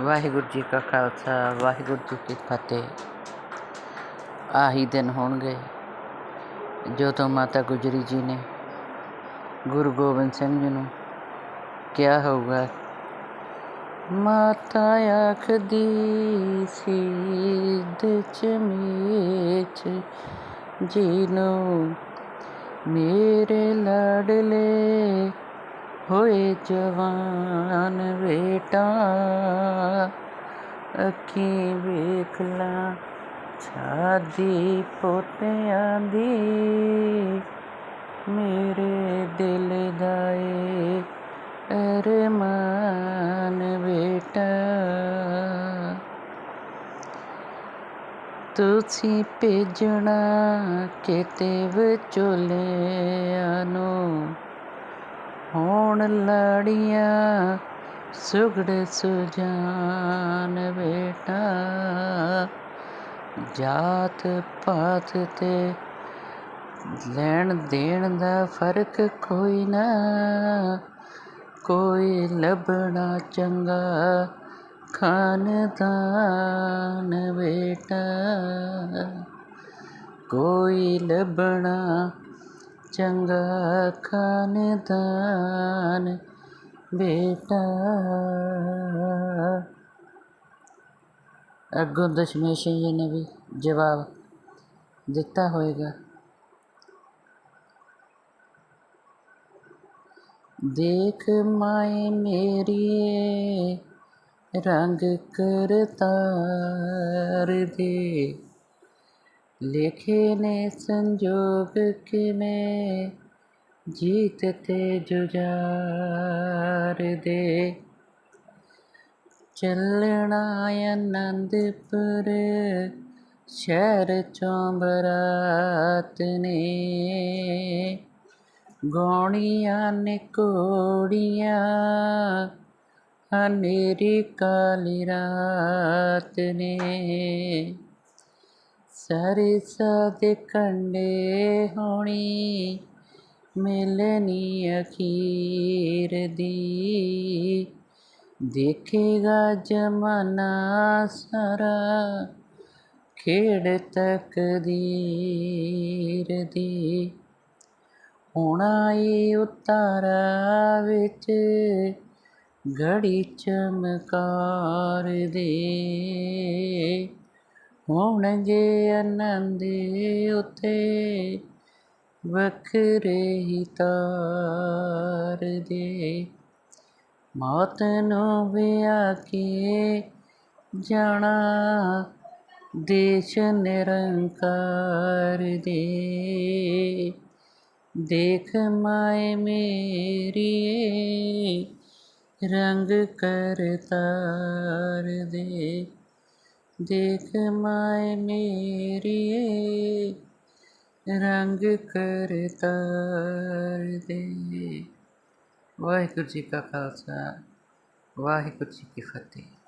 ਵਾਹਿਗੁਰੂ ਜੀ ਕਾ ਖਾਲਸਾ, ਵਾਹਿਗੁਰੂ ਜੀ ਕੀ ਫਤਿਹ। ਆਹੀ ਦਿਨ ਹੋਣਗੇ ਜਦੋਂ ਮਾਤਾ ਗੁਜਰੀ ਜੀ ਨੇ ਗੁਰੂ ਗੋਬਿੰਦ ਸਿੰਘ ਜੀ ਨੂੰ ਕਿਹਾ ਹੋਊਗਾ, ਮਾਤਾ ਆਖਦੀ ਸੀ ਚ ਮੇਚ ਜੀ ਨੂੰ ਮੇਰੇ ਲਾਡਲੇ ਹੋਏ ਜਵਾਨ ਬੇਟਾ, ਅੱਖੀ ਵੇਖ ਲਾ ਛਾਦੀ ਪੋਤਿਆਂ ਦੀ। ਮੇਰੇ ਦਿਲ ਦਾ ਏ ਅਰਮਾਨ ਬੇਟਾ, ਤੁਸੀਂ ਭੇਜਣਾ ਕਿਤੇ ਵਿਚੋਲਿਆਂ ਨੂੰ। ਹੋਣ ਲੜੀਆਂ, ਸੁਗੜ ਸੁਜਾਨ ਬੇਟਾ। ਜਾਤ ਪਾਤ ਤੇ ਲੈਣ ਦੇਣ ਦਾ ਫ਼ਰਕ ਕੋਈ ਨਾ। ਕੋਈ ਲੱਭਣਾ ਚੰਗਾ ਖਾਨਦਾਨ ਬੇਟਾ। ਕੋਈ ਲੱਭਣਾ ਚੰਗਾ ਖਾਨਦਾਨ ਬੇਟਾ। ਅੱਗੋਂ ਦਸ਼ਮੇਸ਼ ਜੀ ਨੇ ਵੀ ਜਵਾਬ ਦਿੱਤਾ ਹੋਏਗਾ। ਦੇਖ ਮਾਏ ਮੇਰੀਏ ਰੰਗ ਕਰਤਾਰ ਦੇ। ਲਿਖੇ ਨੇ ਸੰਜੋਗ ਕਿਵੇਂ ਜੀਤ ਤੇ ਜੁਝਾਰ ਦੇ ਚੱਲਣਾ ਆਨੰਦਪੁਰ ਸ਼ਹਿਰ ਚੋਂ ਬਰਾਤ ਨੇ ਗੋਣੀਆਂ ਨੇ ਕੋੜੀਆਂ ਹਨੇਰੀ ਕਾਲੀ ਰਾਤ ਨੇ ਸਰਸਾ ਦੇ ਕੰਡੇ ਹੋਣੀ ਮਿਲਣੀ ਅਖੀਰ ਦੀ। ਦੇਖੇਗਾ ਜਮਾਨਾ ਸਾਰਾ ਖੇਡ ਤਕਦੀਰ ਦੀ। ਹੋਣਾ ਏ ਉਤਾਰਾ ਵਿੱਚ ਘੜੀ ਚਮਕਾਰ ਦੇ। ਹੋਣਗੇ ਆਨੰਦ ਉਤੇ, ਵੱਖਰੇ ਹੀ ਤਾਰ ਦੇ। ਮੌਤ ਨੂੰ ਵਿਆ ਕੇ ਜਾਣਾ ਦੇਸ਼ ਨਿਰੰਕਾਰ ਦੇ। ਦੇਖ ਮਾਏ ਮੇਰੀਏ ਰੰਗ ਕਰਤਾਰ ਦੇ। ਦੇਖ ਮਾਏ ਮੇਰੀਏ ਰੰਗ ਕਰਤਾਰ ਦੇ। ਵਾਹਿਗੁਰੂ ਜੀ ਕਾ ਖਾਲਸਾ ਵਾਹਿਗੁਰੂ ਜੀ ਕੀ ਫਤਿਹ।